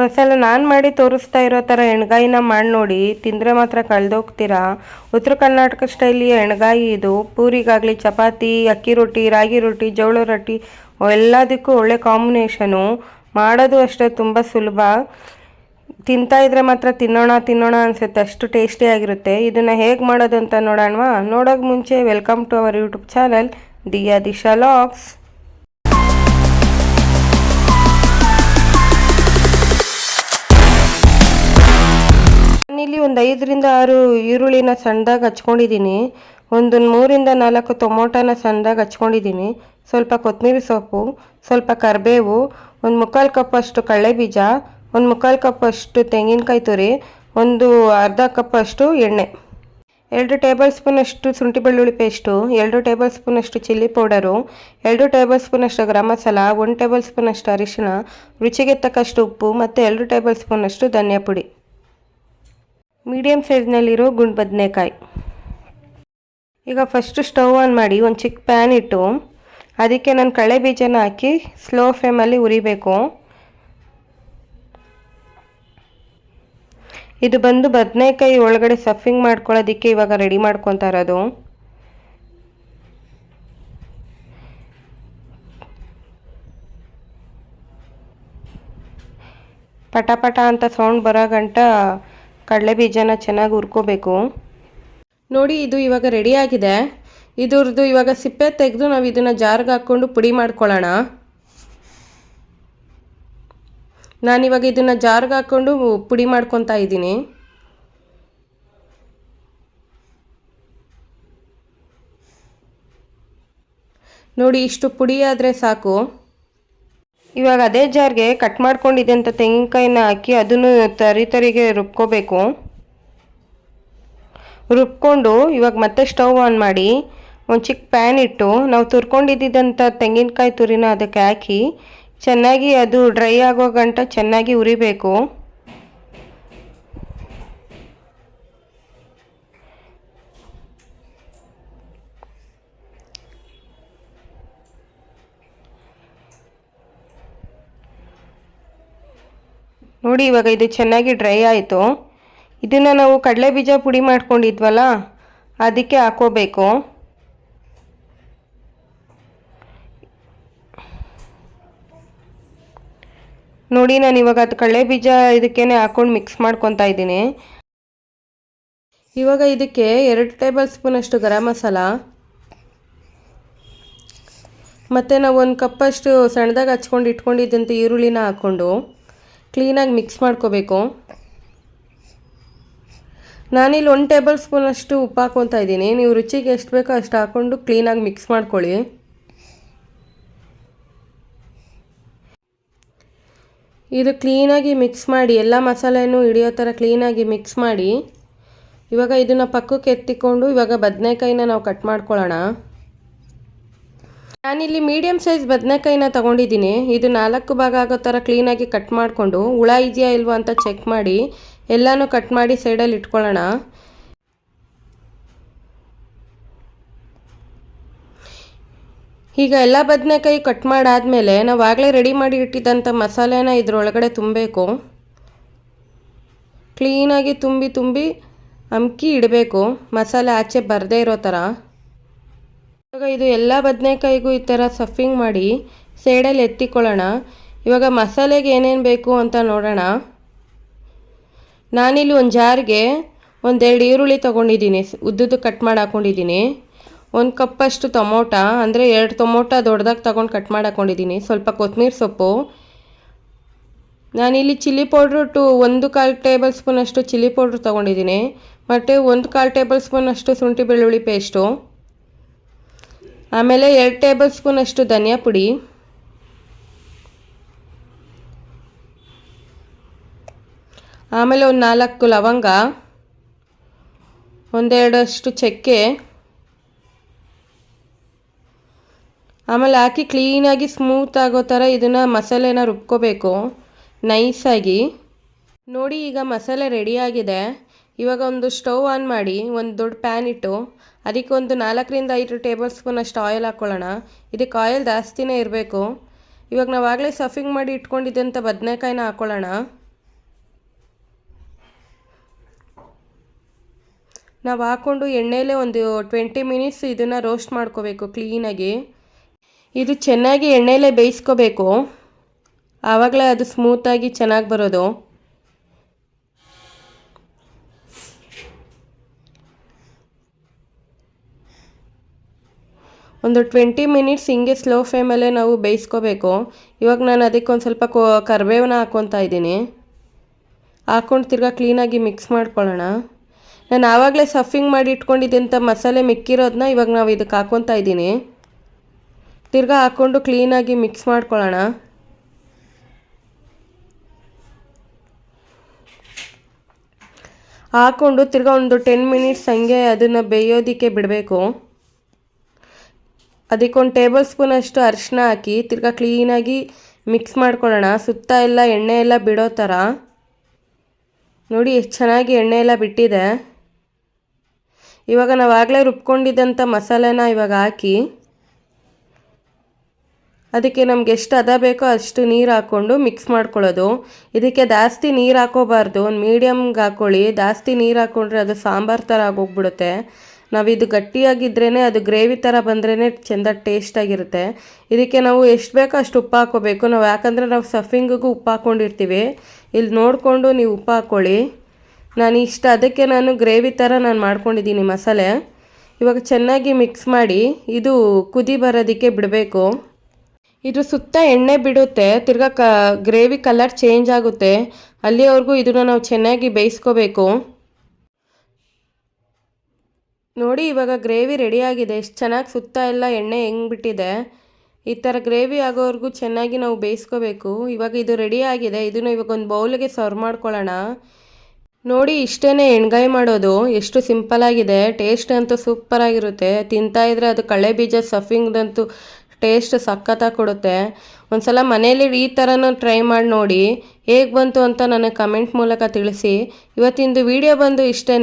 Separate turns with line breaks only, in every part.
ಒಂದ್ಸಲ ನಾನು ಮಾಡಿ ತೋರಿಸ್ತಾ ಇರೋ ಥರ ಎಣ್ಗಾಯಿನ ಮಾಡಿ ನೋಡಿ. ತಿಂದರೆ ಮಾತ್ರ ಕಳೆದೋಗ್ತೀರಾ? ಉತ್ತರ ಕರ್ನಾಟಕ ಸ್ಟೈಲಿಯ ಎಣ್ಗಾಯಿ ಇದು. ಪೂರಿಗಾಗಲಿ ಚಪಾತಿ, ಅಕ್ಕಿ ರೊಟ್ಟಿ, ರಾಗಿ ರೊಟ್ಟಿ, ಜೋಳ ರೊಟ್ಟಿ, ಎಲ್ಲದಕ್ಕೂ ಒಳ್ಳೆ ಕಾಂಬಿನೇಷನು. ಮಾಡೋದು ಅಷ್ಟೇ ತುಂಬ ಸುಲಭ. ತಿಂತಾ ಇದ್ರೆ ಮಾತ್ರ ತಿನ್ನೋಣ ತಿನ್ನೋಣ ಅನಿಸುತ್ತೆ. ಅಷ್ಟು ಟೇಸ್ಟಿಯಾಗಿರುತ್ತೆ ಇದನ್ನು ಹೇಗೆ ಮಾಡೋದು ಅಂತ ನೋಡೋಣವಾ? ನೋಡೋಕೆ ಮುಂಚೆ welcome to our YouTube channel. Diya Disha logs. ನಾನಿಲ್ಲಿ ಒಂದು ಐದರಿಂದ ಆರು ಈರುಳ್ಳಿನ ಸಣ್ಣದಾಗಿ ಹಚ್ಕೊಂಡಿದ್ದೀನಿ ಒಂದು ಮೂರಿಂದ ನಾಲ್ಕು ಟೊಮೊಟೊನ ಸಣ್ಣದಾಗಿ ಹಚ್ಕೊಂಡಿದ್ದೀನಿ ಸ್ವಲ್ಪ ಕೊತ್ತಂಬರಿ ಸೊಪ್ಪು, ಸ್ವಲ್ಪ ಕರಿಬೇವು, ಒಂದು ಮುಕ್ಕಾಲು ಕಪ್ಪಷ್ಟು ಕಡಲೆಬೀಜ ಒಂದು ಮುಕ್ಕಾಲು ಕಪ್ಪಷ್ಟು ತೆಂಗಿನಕಾಯಿ ತುರಿ, ಒಂದು ಅರ್ಧ ಕಪ್ಪಷ್ಟು ಎಣ್ಣೆ. ಎರಡು ಟೇಬಲ್ ಸ್ಪೂನಷ್ಟು ಶುಂಠಿ ಬೆಳ್ಳುಳ್ಳಿ ಪೇಸ್ಟು, ಎರಡು ಟೇಬಲ್ ಸ್ಪೂನಷ್ಟು ಚಿಲ್ಲಿ ಪೌಡರು, ಎರಡು ಟೇಬಲ್ ಸ್ಪೂನಷ್ಟು ಗರಂ ಮಸಾಲ, ಒಂದು ಟೇಬಲ್ ಸ್ಪೂನಷ್ಟು ಅರಿಶಿಣ, ರುಚಿಗೆ ತಕ್ಕಷ್ಟು ಉಪ್ಪು ಮತ್ತು ಎರಡು ಟೇಬಲ್ ಸ್ಪೂನಷ್ಟು ಧನಿಯಾ ಪುಡಿ. ಮೀಡಿಯಮ್ ಸೈಜ್ನಲ್ಲಿರೋ ಗುಂಡು ಬದನೆಕಾಯಿ ಈಗ ಫಸ್ಟು ಸ್ಟವ್ ಆನ್ ಮಾಡಿ ಒಂದು ಚಿಕ್ಕ ಪ್ಯಾನ್ ಇಟ್ಟು ಅದಕ್ಕೆ ನಾನು ಕಳೆ ಬೀಜನ ಹಾಕಿ ಸ್ಲೋ ಫ್ಲೇಮಲ್ಲಿ ಉರಿಬೇಕು ಇದು ಬಂದು ಬದನೆಕಾಯಿ ಒಳಗಡೆ ಸಫಿಂಗ್ ಮಾಡ್ಕೊಳ್ಳೋದಕ್ಕೆ ಇವಾಗ ರೆಡಿ ಮಾಡ್ಕೊತಾ ಇರೋದು. ಪಟ ಪಟ ಅಂತ ಸೌಂಡ್ ಬರೋ ಗಂಟ ಕಡಲೆ ಬೀಜನ ಚೆನ್ನಾಗಿ ಹುರ್ಕೋಬೇಕು. ನೋಡಿ, ಇದು ಇವಾಗ ರೆಡಿ ಆಗಿದೆ. ಇದ್ರದ್ದು ಇವಾಗ ಸಿಪ್ಪೆ ತೆಗೆದು ನಾವು ಇದನ್ನು ಜಾರ್ಗೆ ಹಾಕ್ಕೊಂಡು ಪುಡಿ ಮಾಡ್ಕೊಳ್ಳೋಣ. ನಾನಿವಾಗ ಇದನ್ನು ಜಾರ್ಗೆ ಹಾಕ್ಕೊಂಡು ಪುಡಿ ಮಾಡ್ಕೊತಾ ಇದ್ದೀನಿ. ನೋಡಿ, ಇಷ್ಟು ಪುಡಿ ಆದರೆ ಸಾಕು. ಇವಾಗ ಅದೇ ಜಾರ್ಗೆ ಕಟ್ ಮಾಡ್ಕೊಂಡಿದ್ದಂಥ ತೆಂಗಿನಕಾಯಿನ ಹಾಕಿ ಅದನ್ನು ತರಿ ತರಿಗೆ ರುಬ್ಕೋಬೇಕು. ರುಬ್ಕೊಂಡು ಇವಾಗ ಮತ್ತೆ ಸ್ಟವ್ ಆನ್ ಮಾಡಿ ಒಂದು ಚಿಕ್ಕ ಪ್ಯಾನ್ ಇಟ್ಟು ನಾವು ತುರ್ಕೊಂಡಿದ್ದಂಥ ತೆಂಗಿನಕಾಯಿ ತುರಿನ ಅದಕ್ಕೆ ಹಾಕಿ ಚೆನ್ನಾಗಿ ಅದು ಡ್ರೈ ಆಗೋ ಗಂಟ ಚೆನ್ನಾಗಿ ಉರಿಬೇಕು. ನೋಡಿ, ಇವಾಗ ಇದು ಚೆನ್ನಾಗಿ ಡ್ರೈ ಆಯಿತು. ಇದನ್ನು ನಾವು ಕಡಲೆ ಬೀಜ ಪುಡಿ ಮಾಡ್ಕೊಂಡಿದ್ವಲ್ಲ, ಅದಕ್ಕೆ ಹಾಕೋಬೇಕು. ನೋಡಿ, ನಾನು ಇವಾಗ ಅದು ಕಡಲೆ ಬೀಜ ಇದಕ್ಕೇನೆ ಹಾಕೊಂಡು ಮಿಕ್ಸ್ ಮಾಡ್ಕೊತಾ ಇದ್ದೀನಿ. ಇವಾಗ ಇದಕ್ಕೆ ಎರಡು ಟೇಬಲ್ ಸ್ಪೂನಷ್ಟು ಗರಂ ಮಸಾಲ. ಮತ್ತು ನಾವು ಒಂದು ಕಪ್ಪಷ್ಟು ಸಣ್ಣದಾಗಿ ಹಚ್ಕೊಂಡು ಇಟ್ಕೊಂಡಿದ್ದಂಥ ಈರುಳ್ಳಿನ ಹಾಕ್ಕೊಂಡು. ಕ್ಲೀನಾಗಿ ಮಿಕ್ಸ್ ಮಾಡ್ಕೋಬೇಕು. ನಾನಿಲ್ಲಿ ಒಂದು ಟೇಬಲ್ ಸ್ಪೂನಷ್ಟು ಉಪ್ಪು ಹಾಕ್ಕೊತಾ ಇದ್ದೀನಿ. ನೀವು ರುಚಿಗೆ ಎಷ್ಟು ಬೇಕೋ ಅಷ್ಟು ಹಾಕ್ಕೊಂಡು ಕ್ಲೀನಾಗಿ ಮಿಕ್ಸ್ ಮಾಡ್ಕೊಳ್ಳಿ. ಇದು ಕ್ಲೀನಾಗಿ ಮಿಕ್ಸ್ ಮಾಡಿ, ಎಲ್ಲ ಮಸಾಲೆನೂ ಹಿಡಿಯೋ ಥರ ಕ್ಲೀನಾಗಿ ಮಿಕ್ಸ್ ಮಾಡಿ, ಇವಾಗ ಇದನ್ನು ಪಕ್ಕಕ್ಕೆ ಎತ್ತಿಕೊಂಡು, ಇವಾಗ ಬದನೆಕಾಯಿನ ನಾವು ಕಟ್ ಮಾಡ್ಕೊಳ್ಳೋಣ. ನಾನಿಲ್ಲಿ ಮೀಡಿಯಮ್ ಸೈಜ್ ಬದನೆಕಾಯಿನ ತಗೊಂಡಿದ್ದೀನಿ. ಇದು ನಾಲ್ಕು ಭಾಗ ಆಗೋ ಥರ ಕ್ಲೀನಾಗಿ ಕಟ್ ಮಾಡಿಕೊಂಡು ಹುಳ ಇದೆಯಾ ಇಲ್ವಾ ಅಂತ ಚೆಕ್ ಮಾಡಿ ಎಲ್ಲನೂ ಕಟ್ ಮಾಡಿ ಸೈಡಲ್ಲಿ ಇಟ್ಕೊಳ್ಳೋಣ. ಈಗ ಎಲ್ಲ ಬದನೆಕಾಯಿ ಕಟ್ ಮಾಡಾದಮೇಲೆ ನಾವು ಆಗಲೇ ರೆಡಿ ಮಾಡಿ ಇಟ್ಟಿದ್ದಂಥ ಮಸಾಲೆನ ಇದರೊಳಗಡೆ ತುಂಬಬೇಕು. ಕ್ಲೀನಾಗಿ ತುಂಬಿ ತುಂಬಿ ಅಮ್ಕಿ ಇಡಬೇಕು. ಮಸಾಲೆ ಆಚೆ ಬರದೇ ಇರೋ ಥರ ಇವಾಗ ಇದು ಎಲ್ಲ ಬದನೆಕಾಯಿಗೂ ಈ ಥರ ಸಫಿಂಗ್ ಮಾಡಿ ಸೈಡಲ್ಲಿ ಎತ್ತಿಕೊಳ್ಳೋಣ. ಇವಾಗ ಮಸಾಲೆಗೆ ಏನೇನು ಬೇಕು ಅಂತ ನೋಡೋಣ. ನಾನಿಲ್ಲಿ ಒಂದು ಜಾರಿಗೆ ಒಂದೆರಡು ಈರುಳ್ಳಿ ತೊಗೊಂಡಿದ್ದೀನಿ. ಉದ್ದುದ್ದು ಕಟ್ ಮಾಡಿ ಹಾಕ್ಕೊಂಡಿದ್ದೀನಿ ಒಂದು ಕಪ್ಪಷ್ಟು ಟೊಮೊಟ, ಅಂದರೆ ಎರಡು ಟೊಮೊಟ ದೊಡ್ಡದಾಗಿ ತೊಗೊಂಡು ಕಟ್ ಮಾಡಿ ಹಾಕ್ಕೊಂಡಿದ್ದೀನಿ ಸ್ವಲ್ಪ ಕೊತ್ತಂಬರಿ ಸೊಪ್ಪು. ನಾನಿಲ್ಲಿ ಚಿಲ್ಲಿ ಪೌಡ್ರು ಟು ಒಂದು ಕಾಲು ಟೇಬಲ್ ಸ್ಪೂನಷ್ಟು ಚಿಲ್ಲಿ ಪೌಡ್ರ್ ತೊಗೊಂಡಿದ್ದೀನಿ. ಮತ್ತು ಒಂದು ಕಾಲು ಟೇಬಲ್ ಸ್ಪೂನಷ್ಟು ಶುಂಠಿ ಬೆಳ್ಳುಳ್ಳಿ ಪೇಸ್ಟು. ಆಮೇಲೆ ಎರಡು ಟೇಬಲ್ ಸ್ಪೂನಷ್ಟು ಧನಿಯಾ ಪುಡಿ. ಆಮೇಲೆ ಒಂದು ನಾಲ್ಕು ಲವಂಗ. ಒಂದೆರಡಷ್ಟು ಚಕ್ಕೆ. ಆಮೇಲೆ ಹಾಕಿ ಕ್ಲೀನಾಗಿ ಸ್ಮೂತ್ ಆಗೋ ಥರ ಇದನ್ನು ಮಸಾಲೆನ ರುಬ್ಕೋಬೇಕು. ನೈಸಾಗಿ ನೋಡಿ ಈಗ ಮಸಾಲೆ ರೆಡಿಯಾಗಿದೆ ಇವಾಗ ಒಂದು ಸ್ಟವ್ ಆನ್ ಮಾಡಿ, ಒಂದು ದೊಡ್ಡ ಪ್ಯಾನ್ ಇಟ್ಟು ಅದಕ್ಕೆ ಅದಕ್ಕೊಂದು ನಾಲ್ಕರಿಂದ ಐದು ಟೇಬಲ್ ಸ್ಪೂನ್ ಅಷ್ಟು ಆಯಿಲ್ ಹಾಕ್ಕೊಳ್ಳೋಣ ಇದಕ್ಕೆ ಆಯಿಲ್ ಜಾಸ್ತಿನೇ ಇರಬೇಕು. ಇವಾಗ ನಾವಾಗಲೇ ಸಫಿಂಗ್ ಮಾಡಿ ಇಟ್ಕೊಂಡಿದ್ದಂಥ ಬದನೆಕಾಯಿನ ಹಾಕ್ಕೊಳ್ಳೋಣ ನಾವು ಹಾಕ್ಕೊಂಡು ಎಣ್ಣೆಲೇ ಒಂದು ಟ್ವೆಂಟಿ ಮಿನಿಟ್ಸ್ ಇದನ್ನು ರೋಸ್ಟ್ ಮಾಡ್ಕೋಬೇಕು ಕ್ಲೀನಾಗಿ ಇದು ಚೆನ್ನಾಗಿ ಎಣ್ಣೆಯಲ್ಲೇ ಬೇಯಿಸ್ಕೋಬೇಕು. ಆವಾಗಲೇ ಅದು ಸ್ಮೂತಾಗಿ ಚೆನ್ನಾಗಿ ಬರೋದು. ಒಂದು ಟ್ವೆಂಟಿ ಮಿನಿಟ್ಸ್ ಹಿಂಗೆ ಸ್ಲೋ ಫ್ಲೇಮಲ್ಲೇ ನಾವು ಬೇಯಿಸ್ಕೋಬೇಕು. ಇವಾಗ ನಾನು ಅದಕ್ಕೆ ಒಂದು ಸ್ವಲ್ಪ ಕೋ ಕರಿಬೇವನ್ನ ಹಾಕ್ಕೊತಾ ಇದ್ದೀನಿ. ಹಾಕ್ಕೊಂಡು ತಿರ್ಗಾ ಕ್ಲೀನಾಗಿ ಮಿಕ್ಸ್ ಮಾಡ್ಕೊಳ್ಳೋಣ. ನಾನು ಆವಾಗಲೇ ಸಫಿಂಗ್ ಮಾಡಿ ಇಟ್ಕೊಂಡಿದ್ದಂಥ ಮಸಾಲೆ ಮಿಕ್ಕಿರೋದನ್ನ ಇವಾಗ ನಾವು ಇದಕ್ಕೆ ಹಾಕ್ಕೊತಾ ಇದ್ದೀನಿ. ತಿರ್ಗಾ ಹಾಕ್ಕೊಂಡು ಕ್ಲೀನಾಗಿ ಮಿಕ್ಸ್ ಮಾಡ್ಕೊಳ್ಳೋಣ. ಹಾಕ್ಕೊಂಡು ತಿರ್ಗಾ ಒಂದು ಟೆನ್ ಮಿನಿಟ್ಸ್ ಹಂಗೆ ಅದನ್ನು ಬೇಯೋದಕ್ಕೆ ಬಿಡಬೇಕು. ಅದಕ್ಕೊಂದು ಟೇಬಲ್ ಸ್ಪೂನ್ ಅಷ್ಟು ಅರಿಶಿನ ಹಾಕಿ, ತಿರ್ಗಾ ಕ್ಲೀನಾಗಿ ಮಿಕ್ಸ್ ಮಾಡ್ಕೊಳ್ಳೋಣ. ಸುತ್ತ ಎಲ್ಲ ಎಣ್ಣೆ ಎಲ್ಲ ಬಿಡೋ ಥರ ನೋಡಿ, ಎಷ್ಟು ಚೆನ್ನಾಗಿ ಎಣ್ಣೆ ಎಲ್ಲ ಬಿಟ್ಟಿದೆ. ಇವಾಗ ನಾವು ಆಗಲೇ ರುಬ್ಕೊಂಡಿದ್ದಂಥ ಮಸಾಲೆನ ಇವಾಗ ಹಾಕಿ, ಅದಕ್ಕೆ ನಮ್ಗೆ ಎಷ್ಟು ಅದ ಬೇಕೋ ಅಷ್ಟು ನೀರು ಹಾಕ್ಕೊಂಡು ಮಿಕ್ಸ್ ಮಾಡ್ಕೊಳ್ಳೋದು. ಇದಕ್ಕೆ ಜಾಸ್ತಿ ನೀರು ಹಾಕೋಬಾರ್ದು. ಒಂದು ಮೀಡಿಯಮ್ಗೆ ಹಾಕ್ಕೊಳ್ಳಿ ಜಾಸ್ತಿ ನೀರು ಹಾಕ್ಕೊಂಡ್ರೆ ಅದು ಸಾಂಬಾರು ಥರ ಆಗೋಗ್ಬಿಡುತ್ತೆ. ನಾವಿದು ಗಟ್ಟಿಯಾಗಿದ್ರೇ ಅದು ಗ್ರೇವಿ ಥರ ಬಂದ್ರೇ ಚೆಂದ ಟೇಸ್ಟಾಗಿರುತ್ತೆ. ಇದಕ್ಕೆ ನಾವು ಎಷ್ಟು ಬೇಕೋ ಅಷ್ಟು ಉಪ್ಪು ಹಾಕೋಬೇಕು ನಾವು ಯಾಕಂದರೆ ನಾವು ಸಫಿಂಗಿಗೂ ಉಪ್ಪು ಹಾಕ್ಕೊಂಡಿರ್ತೀವಿ. ಇಲ್ಲಿ ನೋಡಿಕೊಂಡು ನೀವು ಉಪ್ಪು ಹಾಕ್ಕೊಳ್ಳಿ. ನಾನು ಇಷ್ಟ, ಅದಕ್ಕೆ ನಾನು ಗ್ರೇವಿ ಥರ ನಾನು ಮಾಡ್ಕೊಂಡಿದ್ದೀನಿ ಮಸಾಲೆ. ಇವಾಗ ಚೆನ್ನಾಗಿ ಮಿಕ್ಸ್ ಮಾಡಿ ಇದು ಕುದಿ ಬರೋದಕ್ಕೆ ಬಿಡಬೇಕು. ಇದು ಸುತ್ತ ಎಣ್ಣೆ ಬಿಡುತ್ತೆ, ತಿರ್ಗಾ ಕ, ಗ್ರೇವಿ ಕಲರ್ ಚೇಂಜ್ ಆಗುತ್ತೆ. ಅಲ್ಲಿವರೆಗೂ ಇದನ್ನು ನಾವು ಚೆನ್ನಾಗಿ ಬೇಯಿಸ್ಕೋಬೇಕು. ನೋಡಿ, ಇವಾಗ ಗ್ರೇವಿ ರೆಡಿಯಾಗಿದೆ. ಎಷ್ಟು ಚೆನ್ನಾಗಿ ಸುತ್ತ ಎಲ್ಲ ಎಣ್ಣೆ ಹೆಂಗೆ ಬಿಟ್ಟಿದೆ. ಈ ಥರ ಗ್ರೇವಿ ಆಗೋವರೆಗೂ ಚೆನ್ನಾಗಿ ನಾವು ಬೇಯಿಸ್ಕೋಬೇಕು. ಇವಾಗ ಇದು ರೆಡಿ ಆಗಿದೆ. ಇದನ್ನು ಇವಾಗ ಒಂದು ಬೌಲಿಗೆ ಸರ್ವ್ ಮಾಡ್ಕೊಳ್ಳೋಣ. ನೋಡಿ ಇಷ್ಟೇ ಎಣ್ಗಾಯಿ ಮಾಡೋದು. ಎಷ್ಟು ಸಿಂಪಲಾಗಿದೆ ಟೇಸ್ಟ್ ಅಂತೂ ಸೂಪರಾಗಿರುತ್ತೆ ತಿಂತಾಯಿದ್ರೆ ಅದು ಕಳೆ ಬೀಜ ಸಫಿಂಗ್ದಂತೂ ಟೇಸ್ಟ್ ಸಖತ್ತಾಗಿ ಕೊಡುತ್ತೆ. ಒಂದು ಸಲ ಮನೇಲಿ ಈ ಥರನೂ ಟ್ರೈ ಮಾಡಿ ನೋಡಿ. ಹೇಗೆ ಬಂತು ಅಂತ ನನಗೆ ಕಮೆಂಟ್ ಮೂಲಕ ತಿಳಿಸಿ. ಇವತ್ತಿಂದು ವಿಡಿಯೋ ಬಂದು ಇಷ್ಟೇ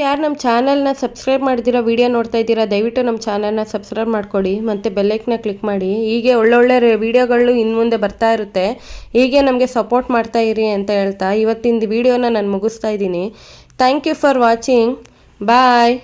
ಯಾರು ನಮ್ಮ ಚಾನಲ್ನ ಸಬ್ಸ್ಕ್ರೈಬ್ ಮಾಡಿದಿರೋ ವಿಡಿಯೋ ನೋಡ್ತಾ ಇದ್ದೀರಾ, ದಯವಿಟ್ಟು ನಮ್ಮ ಚಾನಲ್ನ ಸಬ್ಸ್ಕ್ರೈಬ್ ಮಾಡ್ಕೊಳ್ಳಿ ಮತ್ತು ಬೆಲ್ಲೈಕ್ನ ಕ್ಲಿಕ್ ಮಾಡಿ. ಹೀಗೆ ಒಳ್ಳೊಳ್ಳೆ ವಿಡಿಯೋಗಳು ಇನ್ನು ಮುಂದೆ ಬರ್ತಾ ಇರುತ್ತೆ. ಹೀಗೆ ನಮಗೆ ಸಪೋರ್ಟ್ ಮಾಡ್ತಾ ಇರಿ ಅಂತ ಹೇಳ್ತಾ ಇವತ್ತಿನ ವಿಡಿಯೋನ ನಾನು ಮುಗಿಸ್ತಾ ಇದ್ದೀನಿ. Thank you for watching bye